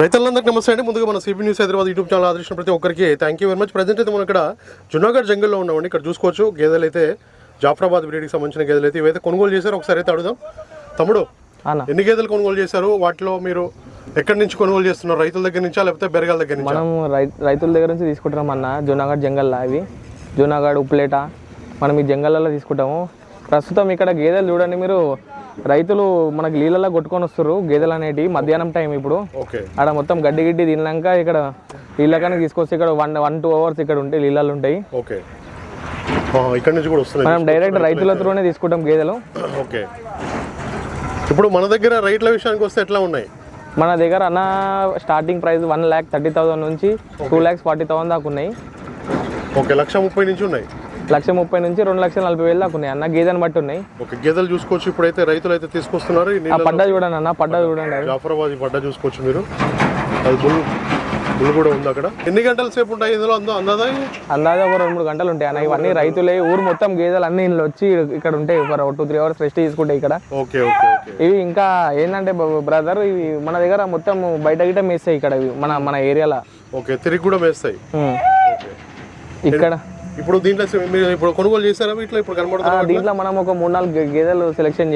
రైతులందరికీ నమస్తే అండి. ముందుగా మన CB news Hyderabad YouTube channel ఆదరించిన ప్రతి ఒక్కరికి thank you very much present అయితే మనం ఇక్కడ జునాగఢ్ జంగల్లో ఉన్నామండి. ఇక్కడ చూసుకోవచ్చు. గేదెలు అయితే జాఫరాబాద్ బ్రీడ్కి సంబంధించిన గేదెలు అయితే ఇవైతే కొనుగోలు చేశారు. ఒకసారి అయితే అడుగుదాం. తమ్ముడు ఎన్ని గేదెలు కొనుగోలు చేశారు? వాటిలో మీరు ఎక్కడి నుంచి కొనుగోలు చేస్తున్నారు? రైతుల దగ్గర నుంచా? లేకపోతే బెరగాల దగ్గర నుంచా? మనం రైతుల దగ్గర నుంచి తీసుకుంటున్నాం అన్న. జూనాగఢ్ జంగల్లో ఇవి. జూనాగఢ్ ఉప్లేట. మనం ఈ జంగల్లో తీసుకుంటాము. ప్రస్తుతం ఇక్కడ గేదెలు చూడండి మీరు. రైతులు మనకి నీళ్ళల్లో కొట్టుకొని వస్తారు గేదెలు అనేటివి మధ్యాహ్నం టైం ఇప్పుడు. ఆడ మొత్తం గడ్డి గిడ్డి తిన్నాక ఇక్కడ నీళ్ళకన్నా తీసుకొచ్చి ఇక్కడ వన్ వన్ టూ అవర్స్ ఇక్కడ ఉంటాయి నీళ్ళల్లో ఉంటాయి. ఇక్కడ నుంచి కూడా వస్తున్నాయి మనం డైరెక్ట్ రైతుల త్రూనే తీసుకుంటాం గేదెలు. ఓకే. ఇప్పుడు మన దగ్గర రైట్ల విషయానికి వస్తే ఎట్లా ఉన్నాయి? మన దగ్గర అన్న starting price one lakh thirty thousand నుంచి టూ ల్యాక్స్ ఫార్టీ థౌసండ్ దాకా ఉన్నాయి. ఓకే లక్ష ముప్పై నుంచి ఉన్నాయి. లక్ష ముప్పై నుంచి రెండు లక్షల నలభై వేలు దాకా ఉన్నాయి అన్న గేదెని బట్టి ఉన్నాయి. ఓకే గేదెలు చూసుకోవచ్చు. ఇప్పుడైతే రైతులు అయితే తీసుకొస్తున్నారు. ఈ ఆ నీళ్ళ పడ్డ చూడండి అన్న పడ్డ చూడండి జాఫరాబాద్ పడ్డ చూసుకోవచ్చు మీరు. అది బుల్ బుల్ కూడా ఉంది అక్కడ. ఎన్ని గంటల సేపు ఉంటాయి ఇందులో అందో అందాదా అందాజా ఒక రెండు మూడు గంటలు ఉంటాయి అన్న ఇవన్నీ రైతులే ఊరు మొత్తం గేదెలు అన్ని ఇందులో వచ్చి ఇక్కడ ఉంటాయి. ఒక టూ త్రీ అవర్స్ రెస్ట్ తీసుకుంటాయి ఇక్కడ. Okay okay okay. ఇవి ఇంకా ఏంటంటే బ్రదర్ ఇవి మన దగ్గర మొత్తం బయట గిట్ట మేస్తాయి ఇక్కడ ఇవి మన మన ఏరియాలో. ఓకే తిరిగి కూడా మేస్తాయి. ఇక్కడ ఇప్పుడు దీంట్లో మీరు ఇప్పుడు కొనుగోలు చేశారా? ఇట్లా ఇప్పుడు ఆ, కనబడుతున్నారు దీంట్లో మనం ఒక మూడు నాలుగు గేదెలు సెలెక్షన్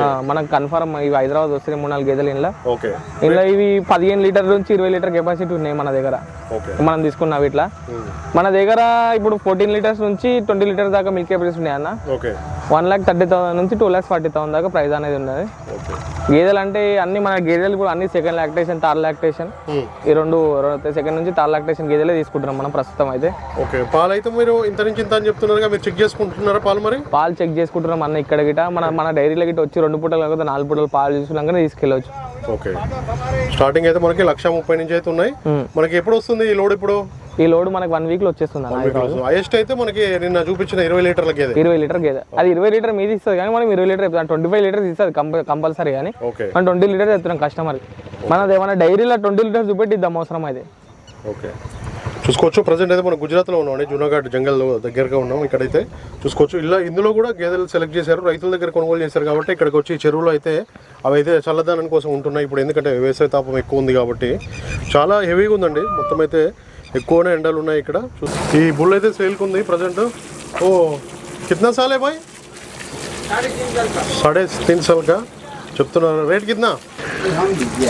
ఆ, మనకు కన్ఫర్మ్ ఇవి హైదరాబాద్ వస్తున్నాయి మూడు నాలుగు గేదెలు ఇంట్లో ఓకే. ఇందులో ఇవి పదిహేను లీటర్ నుంచి ఇరవై లీటర్ కెపాసిటీ ఉన్నాయి మన దగ్గర. మనం తీసుకున్నవి ఇట్లా. మన దగ్గర ఇప్పుడు ఫోర్టీన్ లీటర్స్ నుంచి ట్వంటీ లీటర్స్ దాకా మిల్క్ కెపాసిటీ ఉన్నాయి అన్న. Okay. One lakh thirty thousand నుంచి టూ ల్యాక్స్ ఫార్టీ థౌసండ్ దాకా ప్రైస్ అనేది ఉన్నది. గేదెలు అంటే అన్ని మన గేదెలు ఇప్పుడు అన్ని సెకండ్ లాక్టేషన్ థర్డ్ లాక్టేషన్. ఈ రెండు సెకండ్ నుంచి థర్డ్ లాక్టేషన్ గేదెలే తీసుకుంటున్నాం మనం ప్రస్తుతం అయితే. ఓకే. పాలు అయితే మీరు ఇంత నుంచి ఇంత అని చెప్తున్నారుగా మీరు చెక్ చేసుకుంటున్నారా పాలు మరి? పాలు చెక్ చేసుకుంటున్నాం అన్న ఇక్కడ గిట. మన మన డైరీలో గిట్ట వచ్చి రెండు పూటలు కాకపోతే నాలుగు పూటలు పాలు చూసుకున్నాకనే తీసుకెళ్ళవచ్చు ఓకే. స్టార్టింగ్ అయితే మనకి లక్ష ముప్పై నుంచి అయితే ఉన్నాయి. మనకి ఎప్పుడు వస్తుంది ఈ లోడ్ ఇప్పుడు? ఈ లోడ్ మనకి వన్ వీక్లో వచ్చేస్తుంది అన్న హైయెస్ట్ అయితే మనకి నిన్న చూపించిన ఇరవై లీటర్ల గేదె. ఇరవై లీటర్ గేదె. అది ఇరవై లీటర్ మీది ఇస్తుంది కానీ మనం ఇరవై లీటర్ ట్వంటీ ఫైవ్ లీటర్స్ ఇస్తుంది కంపల్సరీ కానీ. మనం ట్వంటీ లీటర్స్ చెప్తున్నాం కస్టమర్ మనది ఏమైనా డైరీలో ట్వంటీ లీటర్స్ చూపెట్టిద్దాం అవసరం అయితే. ఓకే చూసుకోవచ్చు. ప్రజెంట్ అయితే మనం గుజరాత్లో ఉన్నాం. జూనాఘాట్ జంగల్ దగ్గరగా ఉన్నాం ఇక్కడైతే. చూసుకోవచ్చు. ఇలా ఇందులో కూడా గేదెలు సెలెక్ట్ చేశారు. రైతుల దగ్గర కొనుగోలు చేశారు కాబట్టి ఇక్కడికి వచ్చి చెరువులో అయితే అవి అయితే చల్లదనం కోసం ఉంటున్నాయి. ఇప్పుడు ఎందుకంటే వేసవి తాపం ఎక్కువ ఉంది కాబట్టి చాలా హెవీగా ఉందండి. మొత్తం అయితే ఎక్కువనే ఎండలు ఉన్నాయి ఇక్కడ? ఈ బుల్ అయితే సేల్కి ఉంది ప్రజెంట్. ఓ కిత్నా సాలే బాయ్? సడే తిన్ तीन చెప్తున్నారు. రేట్ కింద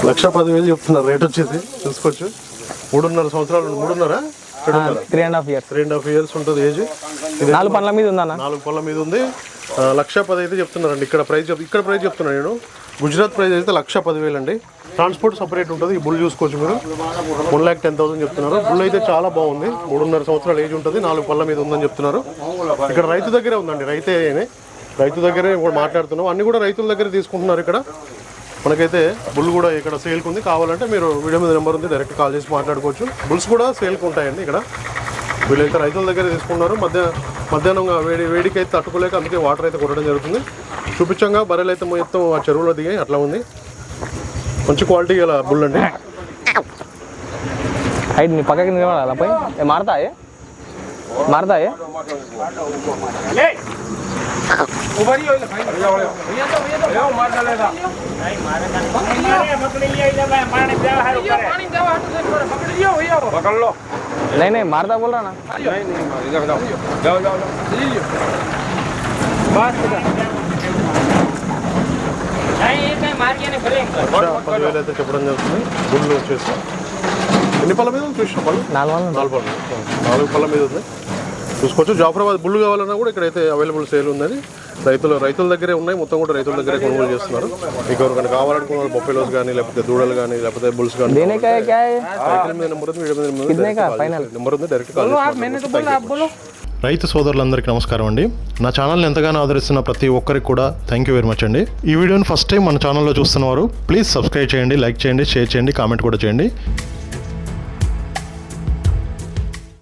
లక్ష పదివేలు చెప్తున్నారు. రేట్ వచ్చేసి చూసుకోవచ్చు మూడున్నర సంవత్సరాలు మూడున్నర? Three and half years three and half years ఉంటుంది ఏజ్ నాలుగు పనుల మీద ఉందా నాలుగు పనుల మీద ఉంది. లక్ష పది అయితే చెప్తున్నారండి. ఇక్కడ ప్రైస్ ఇక్కడ ప్రైస్ చెప్తున్నాను నేను. గుజరాత్ ప్రైస్ అయితే లక్ష పదివేలు అండి ట్రాన్స్పోర్ట్ సపరేట్ ఉంటుంది. ఈ బుల్ చూసుకోవచ్చు మీరు. వన్ ల్యాక్ టెన్ థౌసండ్ చెప్తున్నారు. బుల్ అయితే చాలా బాగుంది. మూడున్నర సంవత్సరాలు ఏజ్ ఉంటుంది. నాలుగు పళ్ళ మీద ఉందని చెప్తున్నారు. ఇక్కడ రైతు దగ్గరే ఉందండి. రైతే రైతు దగ్గరే కూడా మాట్లాడుతున్నాం. అన్నీ కూడా రైతుల దగ్గర తీసుకుంటున్నారు ఇక్కడ. మనకైతే బుల్ కూడా ఇక్కడ సేల్కి ఉంది. కావాలంటే మీరు వీడియో మీద నెంబర్ ఉంది. డైరెక్ట్ కాల్ చేసి మాట్లాడుకోవచ్చు. బుల్స్ కూడా సేల్కి ఉంటాయండి ఇక్కడ. వీళ్ళైతే రైతుల దగ్గర తీసుకున్నారు మధ్య మధ్యాహ్నం వేడి వేడికి అయితే తట్టుకోలేక అందుకే వాటర్ అయితే కొట్టడం జరుగుతుంది. చూపించంగా బర్రెలు అయితే మొత్తం ఆ చెరువులో దిగాయి. అట్లా ఉంది. మంచి క్వాలిటీ గల బుల్ అండి హైట్ నీ పక్కకి నిలబడాలా పోయి ఏ మారతాయే మారతాయే नहीं नहीं मारता बोल रहा ना లక్ష పదివేలు అయితే చెప్పడం జరుగుతుంది గుళ్ళు వచ్చేసి ఎన్ని పళ్ళ మీద చూసిన పళ్ళు నాలుగు నాలుగు పళ్ళ నాలుగు పళ్ళ మీద ఉంది చూసుకోవచ్చు జాఫరాబాద్ బుల్లు కావాలన్నా కూడా ఇక్కడైతే అవైలబుల్ సేల్ ఉందని రైతులు రైతుల దగ్గరే ఉన్నాయి మొత్తం కూడా రైతుల దగ్గరే కొనుగోలు చేస్తున్నారు మీకు ఎవరికైనా కావాలనుకున్న వాళ్ళు కానీ లేకపోతే దూడలు కానీ లేకపోతే బుల్స్ కానీ నెంబర్ ఉంది నెంబర్ ఉంది డైరెక్ట్ కాల్ రైతు సోదరులందరికీ నమస్కారం అండి. నా ఛానల్ని ఎంతగానో ఆదరిస్తున్న ప్రతి ఒక్కరికి కూడా థ్యాంక్ యూ వెరీ మచ్ అండి. ఈ వీడియోని ఫస్ట్ టైం మన ఛానల్లో చూస్తున్నవారు ప్లీజ్ సబ్స్క్రైబ్ చేయండి లైక్ చేయండి షేర్ చేయండి కామెంట్ కూడా చేయండి.